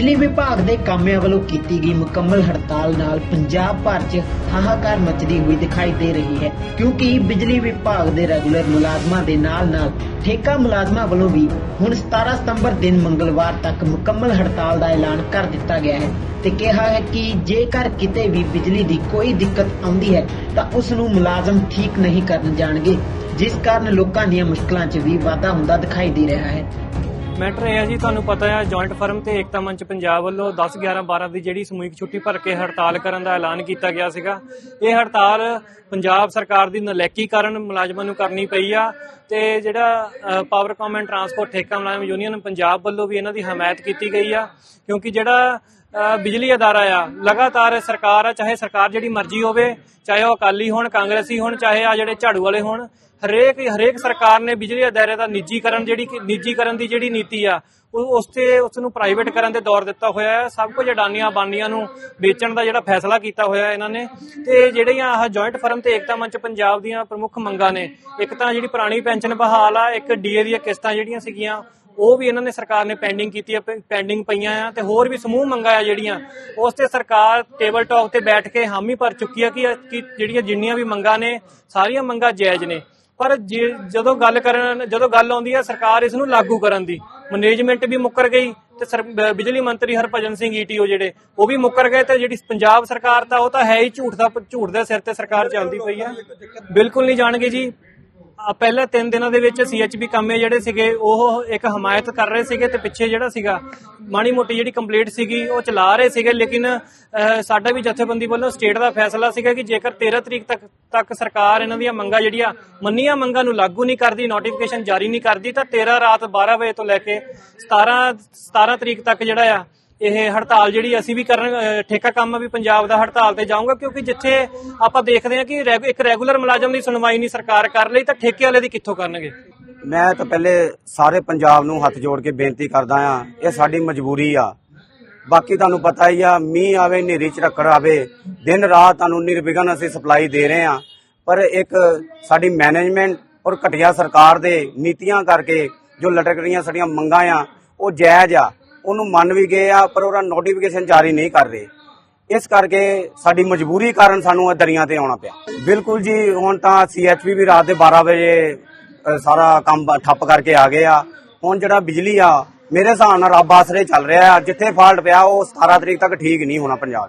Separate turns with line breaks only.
ਬਿਜਲੀ ਵਿਭਾਗ ਦੇ ਕਾਮਿਆਂ ਵੱਲੋਂ ਕੀਤੀ ਗਈ ਮੁਕੰਮਲ ਹੜਤਾਲ ਨਾਲ ਪੰਜਾਬ ਭਰ 'ਚ ਹਾਹਾਕਾਰ ਮਚਦੀ ਹੋਈ ਦਿਖਾਈ ਦੇ ਰਹੀ ਹੈ, ਕਿਉਂਕਿ ਬਿਜਲੀ ਵਿਭਾਗ ਦੇ ਰੈਗੂਲਰ ਮੁਲਾਜ਼ਮਾਂ ਦੇ ਨਾਲ-ਨਾਲ ਠੇਕਾ ਮੁਲਾਜ਼ਮਾਂ ਵੱਲੋਂ ਵੀ ਹੁਣ 17 ਸਤੰਬਰ ਦਿਨ ਮੰਗਲਵਾਰ ਤੱਕ ਮੁਕੰਮਲ ਹੜਤਾਲ ਦਾ ਐਲਾਨ ਕਰ ਦਿੱਤਾ ਗਿਆ ਹੈ ਤੇ ਕਿਹਾ ਹੈ ਕਿ ਜੇਕਰ ਕਿਤੇ ਵੀ ਬਿਜਲੀ ਦੀ ਕੋਈ ਦਿੱਕਤ ਆਉਂਦੀ ਹੈ, ਤਾਂ ਉਸ ਨੂੰ ਮੁਲਾਜ਼ਮ ਠੀਕ ਨਹੀਂ ਕਰਨ ਜਾਣਗੇ, ਜਿਸ ਕਾਰਨ ਲੋਕਾਂ ਦੀਆਂ ਮੁਸ਼ਕਲਾਂ 'ਚ ਵੀ ਵਾਧਾ ਹੁੰਦਾ ਦਿਖਾਈ ਦੇ ਰਿਹਾ ਹੈ।
ਮੈਟਰ ਇਹ ਹੈ ਜੀ, ਤੁਹਾਨੂੰ ਪਤਾ ਹੈ ਜੁਆਇੰਟ ਫਰਮ ਤੇ ਏਕਤਾ ਮੰਚ ਪੰਜਾਬ ਵੱਲੋਂ 10 11 12 ਦੀ ਜਿਹੜੀ ਸਮੂਹਿਕ ਛੁੱਟੀ ਭਰ ਕੇ ਹੜਤਾਲ ਕਰਨ ਦਾ ਐਲਾਨ ਕੀਤਾ ਗਿਆ ਸੀਗਾ। ਇਹ ਹੜਤਾਲ ਪੰਜਾਬ ਸਰਕਾਰ ਦੀ ਨਲੈਕੀ ਕਾਰਨ ਮੁਲਾਜ਼ਮਾਂ ਨੂੰ ਕਰਨੀ ਪਈ ਆ ਤੇ ਜਿਹੜਾ ਪਾਵਰਕਾਮ ਐਂਡ ਟਰਾਂਸਪੋਰਟ ਠੇਕਾ ਮੁਲਾਜ਼ਮ ਯੂਨੀਅਨ ਪੰਜਾਬ ਵੱਲੋਂ ਵੀ ਇਹਨਾਂ ਦੀ ਹਮਾਇਤ ਕੀਤੀ ਗਈ ਆ, ਕਿਉਂਕਿ ਜਿਹੜਾ ਬਿਜਲੀ ਅਦਾਰਾ ਆ। ਲਗਾਤਾਰ ਸਰਕਾਰ ਆ, ਚਾਹੇ ਸਰਕਾਰ ਜਿਹੜੀ ਮਰਜ਼ੀ ਹੋਵੇ, ਚਾਹੇ ਉਹ ਅਕਾਲੀ ਹੋਣ, ਕਾਂਗਰਸੀ ਹੋਣ, ਚਾਹੇ ਆ ਜਿਹੜੇ ਝਾੜੂ ਵਾਲੇ ਹੋਣ, ਹਰੇਕ ਹਰੇਕ ਸਰਕਾਰ ਨੇ ਬਿਜਲੀ ਅਦਾਰੇ ਦਾ ਨਿੱਜੀਕਰਨ ਜਿਹੜੀ ਨਿੱਜੀਕਰਨ ਦੀ ਜਿਹੜੀ ਨੀਤੀ ਆ, ਉਹ ਉਸ ਤੇ ਉਸ ਨੂੰ ਪ੍ਰਾਈਵੇਟ ਕਰਨ ਦੇ ਦੌਰ ਦਿੱਤਾ ਹੋਇਆ ਹੈ। ਸਭ ਕੁਝ ਅਡਾਨੀਆਂ ਬਾਨੀਆਂ ਨੂੰ ਵੇਚਣ ਦਾ ਜਿਹੜਾ ਫੈਸਲਾ ਕੀਤਾ ਹੋਇਆ ਇਹਨਾਂ ਨੇ। ਤੇ ਜਿਹੜੀਆਂ ਆਹ ਜੁਆਇੰਟ ਫਰਮ ਤੇ ਏਕਤਾ ਮੰਚ ਪੰਜਾਬ ਦੀਆਂ ਪ੍ਰਮੁੱਖ ਮੰਗਾਂ ਨੇ, ਇੱਕ ਤਾਂ ਜਿਹੜੀ ਪੁਰਾਣੀ ਪੈਨਸ਼ਨ ਬਹਾਲ ਆ, ਇੱਕ ਡੀਏ ਦੀਆਂ ਕਿਸ਼ਤਾਂ ਜਿਹੜੀਆਂ ਸੀਗੀਆਂ ਉਹ ਵੀ ਇਹਨਾਂ ਨੇ ਸਰਕਾਰ ਨੇ ਪੈਂਡਿੰਗ ਕੀਤੀ ਆ ਪੈਂਡਿੰਗ ਪਈਆਂ ਆ ਤੇ ਹੋਰ ਵੀ ਸਮੂਹ ਮੰਗਾਂ ਆ ਜਿਹੜੀਆਂ, ਉਸ ਤੇ ਸਰਕਾਰ ਟੇਬਲ ਟਾਕ ਤੇ ਬੈਠ ਕੇ ਹਾਮੀ ਭਰ ਚੁੱਕੀ ਆ ਕਿ ਜਿਹੜੀਆਂ ਜਿੰਨੀਆਂ ਵੀ ਮੰਗਾਂ ਨੇ, ਸਾਰੀਆਂ ਮੰਗਾਂ ਜਾਇਜ਼ ਨੇ। ਪਰ ਜਦੋਂ ਗੱਲ ਕਰਨ, ਜਦੋਂ ਗੱਲ ਆਉਂਦੀ ਹੈ ਸਰਕਾਰ ਇਸ ਨੂੰ ਲਾਗੂ ਕਰਨ ਦੀ। ਮੈਨੇਜਮੈਂਟ ਵੀ ਮੁੱਕਰ ਗਈ ਤੇ ਸਰ- ਬਿਜਲੀ ਮੰਤਰੀ ਹਰਭਜਨ ਸਿੰਘ ਈਟੀਓ ਜਿਹੜੇ, ਉਹ ਵੀ ਮੁੱਕਰ ਗਏ ਤੇ ਜਿਹੜੀ ਪੰਜਾਬ ਸਰਕਾਰ ਤਾਂ ਉਹ ਤਾਂ ਹੈ ਹੀ ਝੂਠ ਦਾ, ਝੂਠ ਦੇ ਸਿਰ ਤੇ ਸਰਕਾਰ ਚੱਲਦੀ ਪਈ ਆ। ਬਿਲਕੁਲ ਨਹੀਂ ਜਾਣਗੇ ਜੀ। ਆ ਪਹਿਲੇ 3 ਦਿਨਾਂ ਦੇ ਵਿੱਚ ਸੀਐਚਬੀ ਕੰਮੇ ਜਿਹੜੇ ਸੀਗੇ, ਉਹ ਇੱਕ ਹਮਾਇਤ ਕਰ ਰਹੇ ਸੀਗੇ ਤੇ ਪਿੱਛੇ ਜਿਹੜਾ ਸੀਗਾ, ਮਾੜੀ ਮੋਟੀ ਜਿਹੜੀ ਕੰਪਲੀਟ ਸੀਗੀ, ਉਹ ਚਲਾ ਰਹੇ ਸੀਗੇ। ਲੇਕਿਨ ਸਾਡਾ ਵੀ ਜਥੇਬੰਦੀ ਵੱਲੋਂ ਸਟੇਟ ਦਾ ਫੈਸਲਾ ਸੀਗਾ ਕਿ ਜੇਕਰ 13 ਤਰੀਕ ਤੱਕ ਤੱਕ ਸਰਕਾਰ ਇਹਨਾਂ ਦੀਆਂ ਮੰਗਾਂ ਜਿਹੜੀਆਂ, ਮੰਨੀਆਂ ਮੰਗਾਂ ਨੂੰ ਲਾਗੂ ਨਹੀਂ ਕਰਦੀ ਨੋਟੀਫਿਕੇਸ਼ਨ ਜਾਰੀ ਨਹੀਂ ਕਰਦੀ, ਤਾਂ 13 ਰਾਤ 12 ਵਜੇ ਤੋਂ ਲੈ ਕੇ 17 17 ਤਰੀਕ ਤੱਕ ਜਿਹੜਾ ਆ ਇਹ ਹੜਤਾਲ ਜਿਹੜੀ ਅਸੀਂ ਵੀ ਕਰਨ ਠੇਕਾ ਕੰਮ ਵੀ ਪੰਜਾਬ ਦਾ ਹੜਤਾਲ ਤੇ ਜਾਊਂਗਾ, ਕਿਉਂਕਿ ਜਿੱਥੇ ਆਪਾਂ ਦੇਖਦੇ ਹਾਂ ਕਿ ਰੈਗੂ- ਇੱਕ ਰੈਗੂਲਰ ਮੁਲਾਜ਼ਮ ਦੀ ਸੁਣਵਾਈ ਨਹੀਂ ਸਰਕਾਰ ਕਰ ਲਈ, ਤਾਂ ਠੇਕੇ ਵਾਲੇ ਦੀ ਕਿੱਥੋਂ ਕਰਨਗੇ?
ਮੈਂ ਤਾਂ ਪਹਿਲੇ ਸਾਰੇ ਪੰਜਾਬ ਨੂੰ ਹੱਥ ਜੋੜ ਕੇ ਬੇਨਤੀ ਕਰਦਾ ਆ ਇਹ ਸਾਡੀ ਮਜਬੂਰੀ ਆ। ਬਾਕੀ ਤੁਹਾਨੂੰ ਪਤਾ ਹੀ ਆ, ਮੀਂਹ ਆਵੇ, ਹਨੇਰੀ ਰੱਖੜ ਆਵੇ, ਦਿਨ ਰਾਤ ਤੁਹਾਨੂੰ ਨਿਰਵਿਘਨ ਅਸੀਂ ਸਪਲਾਈ ਦੇ ਰਹੇ ਆ ਪਰ ਇੱਕ ਸਾਡੀ ਮੈਨੇਜਮੈਂਟ ਔਰ ਘਟੀਆ ਸਰਕਾਰ ਦੇ ਨੀਤੀਆਂ ਕਰਕੇ ਜੋ ਲਟਕ ਰਹੀਆਂ ਸਾਡੀਆਂ ਮੰਗਾਂ ਆ, ਉਹ ਜਾਇਜ਼ ਆ। ਉਹਨੂੰ ਮੰਨ ਵੀ ਗਏ ਆ, ਪਰ ਉਹਦਾ ਨੋਟੀਫਿਕੇਸ਼ਨ ਜਾਰੀ ਨਹੀਂ ਕਰ ਰਹੇ। ਇਸ ਕਰਕੇ ਸਾਡੀ ਮਜਬੂਰੀ ਕਾਰਨ ਸਾਨੂੰ ਇਹ ਦਰਿਆ ਤੇ ਆਉਣਾ ਪਿਆ। ਬਿਲਕੁਲ ਜੀ, ਹੁਣ ਤਾਂ ਸੀਐਚਪੀ ਵੀ ਰਾਤ ਦੇ 12 ਵਜੇ ਸਾਰਾ ਕੰਮ ਠੱਪ ਕਰਕੇ ਆ ਗਏ ਆ। ਹੁਣ ਜਿਹੜਾ ਬਿਜਲੀ ਆ, ਮੇਰੇ ਹਿਸਾਬ ਨਾਲ ਰੱਬ ਆਸਰੇ ਚੱਲ ਰਿਹਾ ਆ। ਜਿੱਥੇ ਫਾਲਟ ਪਿਆ, ਉਹ 17 ਤਰੀਕ ਤੱਕ ਠੀਕ ਨਹੀਂ ਹੋਣਾ ਪੰਜਾਬ 'ਚ।